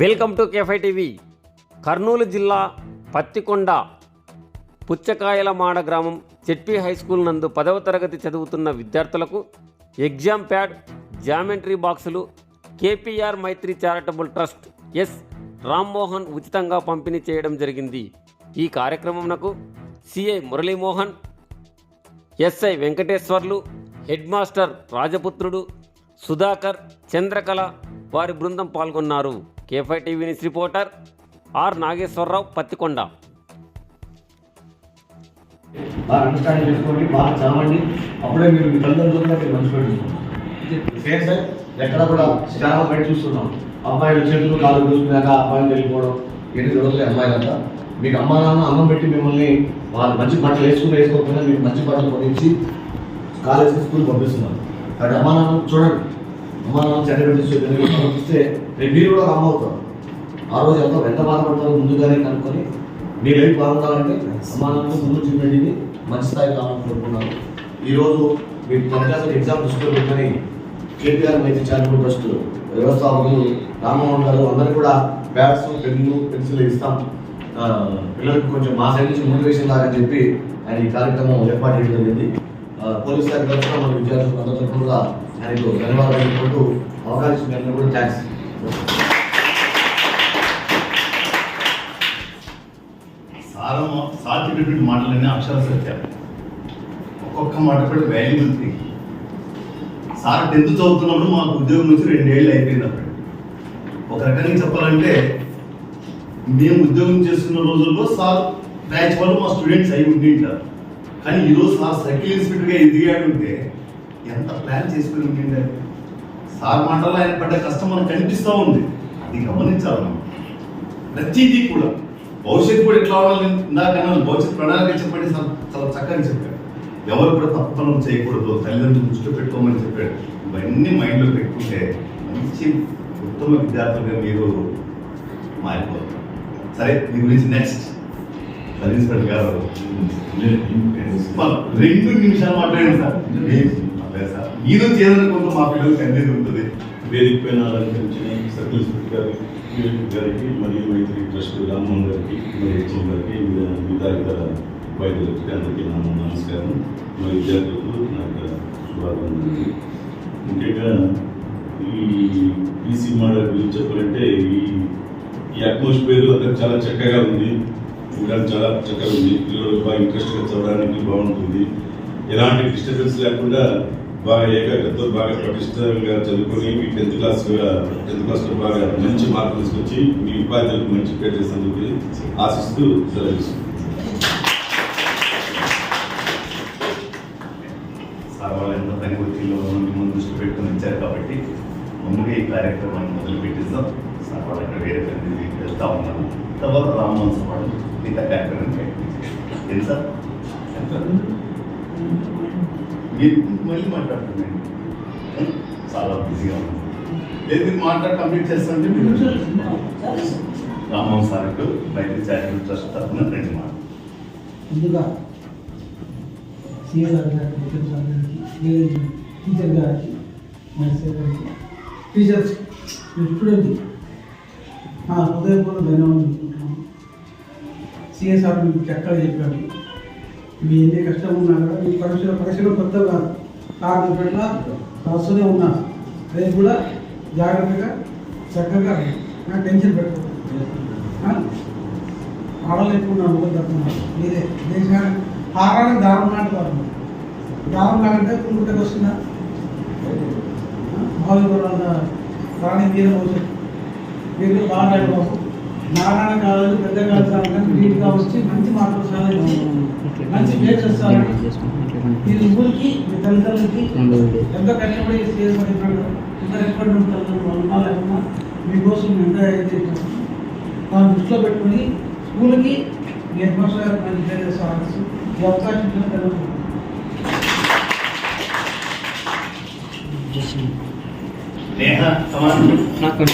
Welcome to కేఫై TV. Kurnool జిల్లా పత్తికొండ పుచ్చకాయల మాడ గ్రామం చెట్పి హై స్కూల్ నందు పదవ తరగతి చదువుతున్న విద్యార్థులకు ఎగ్జామ్ ప్యాడ్ జామెంట్రీ బాక్సులు KPR Maitri charitable trust S Rammohan ఉచితంగా పంపిణీ చేయడం జరిగింది. ఈ కార్యక్రమంనకు CI Muralimohan SI Venkateswarlu head master Rajaputrudu Sudhakar Chandrakala వారి బృందం పాల్గొన్నారు. కేఫై TV news reporter R Nageswara Rao Pattikonda బాగా అండర్స్టాండ్ చేసుకోండి బాగా చదవండి అప్పుడే మీరు మీ తల్లిదండ్రులు మీరు మంచి పెట్టుకోండి సార్ ఎక్కడ కూడా చాలా బయట చూస్తున్నాం. అమ్మాయిలు చేతులు కాలు చూసుకున్నాక అబ్బాయిలు వెళ్ళిపోవడం ఎన్ని జరుగుతుంది అమ్మాయిలంతా? మీకు అమ్మా నాన్న అన్నం పెట్టి మిమ్మల్ని వాళ్ళు మంచి బట్టలు వేసుకుని వేసుకోకపోయినా మీకు మంచి బట్టలు కొనిచ్చి కాలేజీకి స్కూల్ పంపిస్తున్నారు. కానీ అమ్మా నాన్న చూడండి అమ్మా నాన్న చెడ్డ పంపిస్తే రేపు మీరు కూడా ఒక అమ్మ అవుతారు ఆ రోజు ఎంతో ఎంత బాధపడతారో ముందుగానే కనుక్కొని మీ లైఫ్ బాగుండాలంటే సమానంగా ముందు చిన్నది మంచి స్థాయి కావాలని కోరుకున్నాను ఈరోజు మీ టెన్త్ క్లాస్ ఎగ్జామ్ దృష్టిలో కేటీఆర్ మైతి చారిటబుల్ ట్రస్ట్ వ్యవస్థాపకులు రామ్మోహన్ గారు అందరూ కూడా బ్యాట్స్ పెన్ను పెన్సిల్ ఇస్తాం. పిల్లలకు కొంచెం మా సైడ్ నుంచి మోటివేషన్ లాగా చెప్పి ఆయన ఈ కార్యక్రమం ఏర్పాటు చేయడం జరిగింది. పోలీస్ శాఖ తరఫున మన విద్యార్థులు అందరి తరఫున కూడా ఆయనకు ధన్యవాదాలు చెప్పుకుంటూ అవకాశం ఇచ్చినందుకు కూడా థ్యాంక్స్ సారం సార్ మాటలన్నీ అక్షర సత్యాలు ఒక్కొక్క మాట కూడా వాల్యూ ఉంది. సార్ టెన్త్ చదువుతున్నప్పుడు మాకు ఉద్యోగం నుంచి రెండేళ్ళు అయిపోయింది అప్పుడు ఒక రకంగా చెప్పాలంటే మేము ఉద్యోగం చేస్తున్న రోజుల్లో సార్ బ్యాచ్ వాళ్ళు మా స్టూడెంట్స్ అయి ఉండింటారు కానీ ఈరోజు సార్ సర్కిల్ ఇన్స్పెక్టర్గా ఎదిగాడుంటే ఎంత ప్లాన్ చేసుకుని ఉండిండారు సార్ మాటల్లో ఆయన పడ్డ కష్టం మనకు కనిపిస్తూ ఉంది. అది గమనించాలి మనం. ప్రతిదీ కూడా. భవిష్యత్తు కూడా ఎట్లా అవ్వాలని ఇందాక భవిష్యత్ ప్రణాళిక చెప్పండి చాలా చక్కగా చెప్పాడు ఎవరు కూడా తప్పు పనులు చేయకూడదు. తల్లిదండ్రులు దృష్టిలో పెట్టుకోమని చెప్పాడు ఇవన్నీ మైండ్లో పెట్టుకుంటే మంచి ఉత్తమ విద్యార్థులుగా మీరు మారిపోతారు. సరే మీ గురించి నెక్స్ట్ సర్వీస్ గారు. రెండు నిమిషాలు మాట్లాడండి సార్. అదే సార్. మీరు చేయాలని కొంత మా పిల్లలకి అనేది ఉంటుంది. వేదిక పైన అలంకరించిన సర్కిల్ ఇన్స్పెక్టర్ గారికి గారికి మరియు మైత్రి ట్రస్ట్ రామ్మోహన్ గారికి మరియు హెచ్ఎం గారికి మిగతా- ఇతర వైద్యులకి అందరికీ నా నమస్కారం. మా విద్యార్థులకు నా యొక్క శుభాకాంక్షలు ముఖ్యంగా ఈ పీసీ మోడల్ గురించి చెప్పాలంటే ఈ ఈ అట్మాస్ఫియర్ అక్కడ చాలా చక్కగా ఉంది. చూడడానికి చాలా చక్కగా ఉంది. పిల్లలు బాగా ఇంట్రెస్ట్గా చదవడానికి బాగుంటుంది. ఎలాంటి డిస్టర్బెన్స్ లేకుండా బాగా ఏకాగ్రతతో బాగా పటిష్టంగా చదువుకొని మీ టెన్త్ క్లాస్ టెన్త్ క్లాస్లో బాగా మంచి మార్కులు తీసుకొచ్చి మీ ఉపాధ్యాయులకు మంచి పేరు చెప్పి ఆశిస్తూ సెలవిస్తున్నాను సార్ వాళ్ళు ఎంత పని ఒత్తిడిలో మిమ్మల్ని దృష్టి పెట్టుకుని వచ్చారు కాబట్టి ముందుగా ఈ కార్యక్రమాన్ని మొదలు పెట్టిస్తాం సార్ వాళ్ళు అక్కడ వేరే పని వెళ్తా ఉన్నాను తర్వాత రామ్మోహన్ సార్ వాళ్ళు మిగతా కార్యక్రమం సార్? మీరు మళ్ళీ మాట్లాడుతున్నాండి చాలా బిజీగా ఉంది లేదు మీరు మాట్లాడి కంప్లీట్ చేస్తానంటే మీరు రామ్మోహన్ సార్కు బయట చారిటబుల్ ట్రస్ట్ తరఫున రెండు మాట ముందుగా సీఎం గారి గారికి సార్ టీచర్ గారికి టీచర్స్ స్టూడెంట్ నా హృదయపూర్వక ధన్యవాదాలు చెప్పుకుంటున్నాను సిఎస్ఆర్ మీకు చక్కగా చెప్పాడు మీ ఎన్ని కష్టం ఉన్నా కూడా మీ పరీక్షలు పరీక్షలు కొత్తగా కాదు పట్ల రాస్తూనే ఉన్నా. రేపు కూడా జాగ్రత్తగా చక్కగా నా టెన్షన్ పెట్టుకోండి ఆడలేకుండా మొదలు తప్పున్నారు మీరే. దేశాన్ని హారాన్ని దారం లాంటి వారు దారం లాగంటే కుంకుటకు వస్తుందా భావిపురాల రాణి వీర భవిష్యత్తు మీరు బాగా నారాయణ కాలేజీ పెద్ద కాలేజీ నీట్గా వచ్చి మంచి మార్కులు సాధించి మంచి పేరు చేస్తారని మీరు ఊరికి మీ తల్లిదండ్రులకి ఎంత కష్టపడి చేయబడినాడు ఎంత కష్టపడి వాళ్ళు మీకోసం ఎంత అయితే దాన్ని దృష్టిలో పెట్టుకుని స్కూల్కి మీ హెడ్ మాస్టర్ గారు పని చేస్తారు ఈ అవకాశం సమానం. నాకు